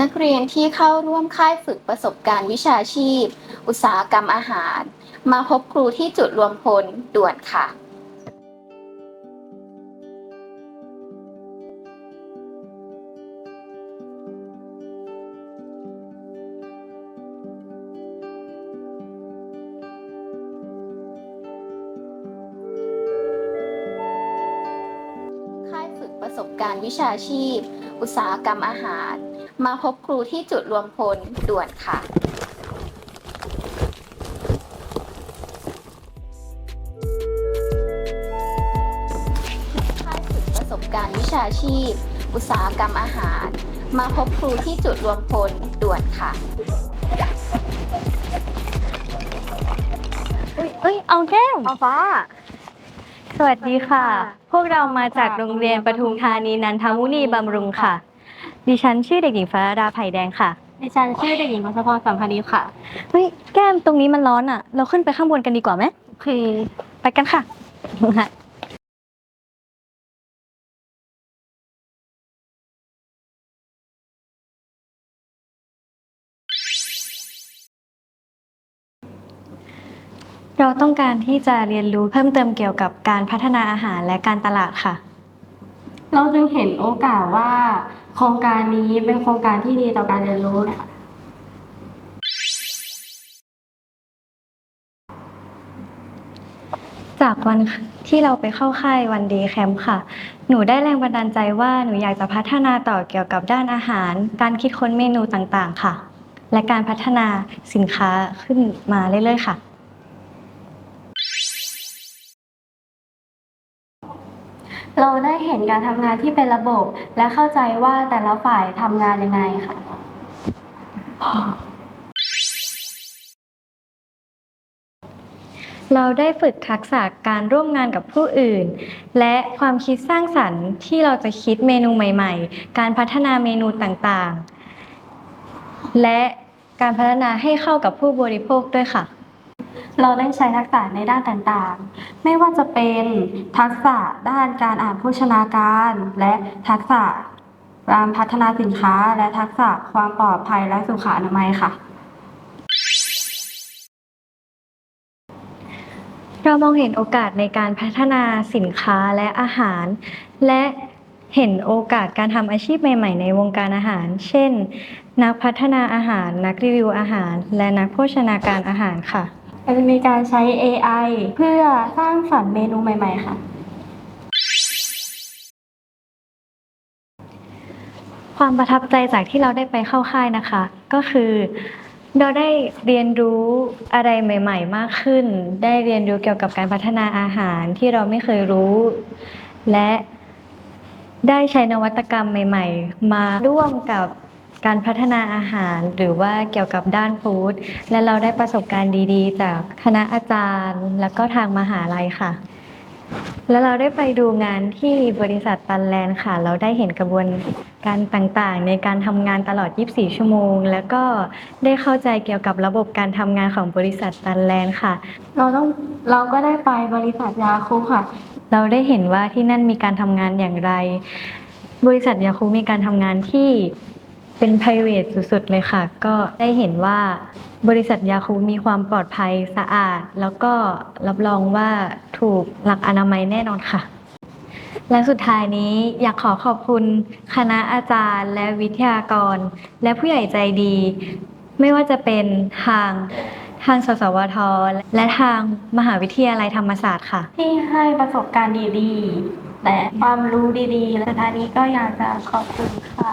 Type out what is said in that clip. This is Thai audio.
นักเรียนที่เข้าร่วมค่ายฝึกประสบการณ์วิชาชีพ อุตสาหกรรมอาหาร มาพบครูที่จุดรวมพลด่วนค่ะค่ายฝึกประสบการณ์วิชาชีพ อุตสาหกรรมอาหาร มาพบครูที่จุดรวมพลด่วนค่ะค่ายฝึกประสบการณ์วิชาชีพ อุตสาหกรรมอาหาร มาพบครูที่จุดรวมพลด่วนค่ะเอ้ยเอาแก้มเอาฟ้า สวัสดีค่ะสวัสดีค่ะพวกเรามาจากโรงเรียนปทุมธานีนันทมุนีบำรุงค่ะ ดิฉันชื่อเด็กหญิงฟ้าดาไผ่แดงค่ะ ดิฉันชื่อเด็กหญิงพัชพรสัมพันธ์ดีค่ะ เฮ้ย แก้มตรงนี้มันร้อนอะ เราขึ้นไปข้างบนกันดีกว่าไหมโอเค ไปกันค่ะ เราต้องการที่จะเรียนรู้เพิ่มเติมเกี่ยวกับการพัฒนาอาหารและการตลาดค่ะ เราจึงเห็นโอกาสว่า โครงการนี้เป็นโครงการที่ดีต่อการเรียนรู้ค่ะจากวันที่เราไปเข้าค่ายวันเดย์แคมป์ค่ะ หนูได้แรงบันดาลใจว่าหนูอยากจะพัฒนาต่อเกี่ยวกับด้านอาหาร การคิดค้นเมนูต่างๆ ค่ะ และการพัฒนาสินค้าขึ้นมาเรื่อยๆ ค่ะ เราได้เห็นการทำงานที่เป็นระบบ และเข้าใจว่าแต่ละฝ่ายทำงานยังไงค่ะ เราได้ฝึกทักษะการร่วมงานกับผู้อื่น และความคิดสร้างสรรค์ที่เราจะคิดเมนูใหม่ ๆ การพัฒนาเมนูต่างๆ และการพัฒนาให้เข้ากับผู้บริโภคด้วยค่ะ เราได้ใช้ทักษะในด้านต่างๆ ไม่ว่าจะเป็นทักษะด้านการอ่านโภชนาการ และทักษะการพัฒนาสินค้า และทักษะความปลอดภัยและสุขอนามัยค่ะ เรามองเห็นโอกาสในการพัฒนาสินค้าและอาหาร และเห็นโอกาสการทำอาชีพใหม่ๆ ในวงการอาหาร เช่น นักพัฒนาอาหาร นักรีวิวอาหาร และนักโภชนาการอาหารค่ะ เราจะมีการใช้ AI เพื่อสร้างสรรค์เมนูใหม่ๆค่ะ ความประทับใจจากที่เราได้ไปเข้าค่ายนะคะ ก็คือเราได้เรียนรู้อะไรใหม่ ๆ มากขึ้น ได้เรียนรู้เกี่ยวกับการพัฒนาอาหารที่เราไม่เคยรู้ และได้ใช้นวัตกรรมใหม่ ๆ มาร่วมกับ การพัฒนาอาหารหรือว่าเกี่ยวกับด้านฟู้ดและเราได้ประสบการณ์ดีๆ จากคณะอาจารย์ แล้วก็ทางมหาลัยค่ะ แล้วเราได้ไปดูงานที่บริษัทตันแลนด์ค่ะ เราได้เห็นกระบวนการต่างๆ ในการทำงานตลอด 24 ชั่วโมง แล้วก็ได้เข้าใจเกี่ยวกับระบบการทำงานของบริษัทตันแลนด์ค่ะ เราต้องเราก็ได้ไปบริษัทยาคูค่ะ เราได้เห็นว่าที่นั่นมีการทำงานอย่างไร บริษัทยาคูมีการทำงานที่ เป็น p r i v a t สุดๆ เลยค่ะ ก็ได้เห็นว่าบริษัทยาคูมีความปลอดภัยสะอาด แล้วก็รับรองว่าถูกหลักอนามัยแน่นอนค่ะ และสุดท้ายนี้อยากขอขอบคุณคณะอาจารย์ และวิทยากร และผู้ใหญ่ใจดี ไม่ว่าจะเป็นทางทางสสวท และทางมหาวิทยาลัยธรรมศาสตร์ค่ะ ที่ให้ประสบการณ์ดีๆและความรู้ดีๆ และท้ายนี้ก็อยากจะขอบคุณค่ะ